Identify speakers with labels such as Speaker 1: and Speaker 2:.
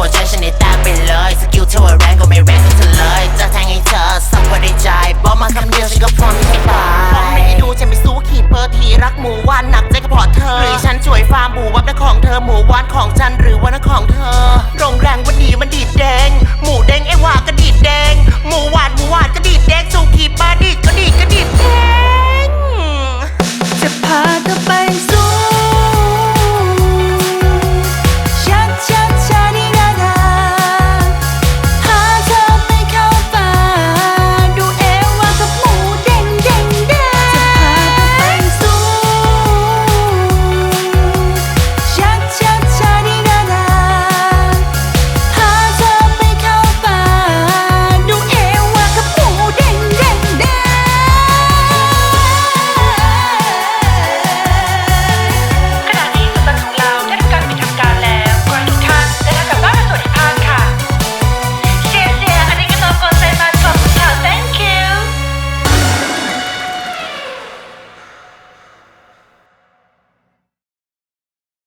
Speaker 1: หมดใช้ฉันใน
Speaker 2: ตาไป
Speaker 3: เลย สกิลเท่าแรงก็ไม่แรงก็เธอเลย จะแทงให้เธอสักวันในใจ บอกมาคำเดียวฉันก็พร้อมที่จะตาย
Speaker 2: บอกไม่ดูฉันไม่สู้ขี่เปิดทีรักหมูวานหนักใจก็เพราเธอ หรือฉันช่วยฟาร์มหมูวับนะของเธอหมูวานของฉันหรือว่านะของเธอโรงแรงวันดีวันดี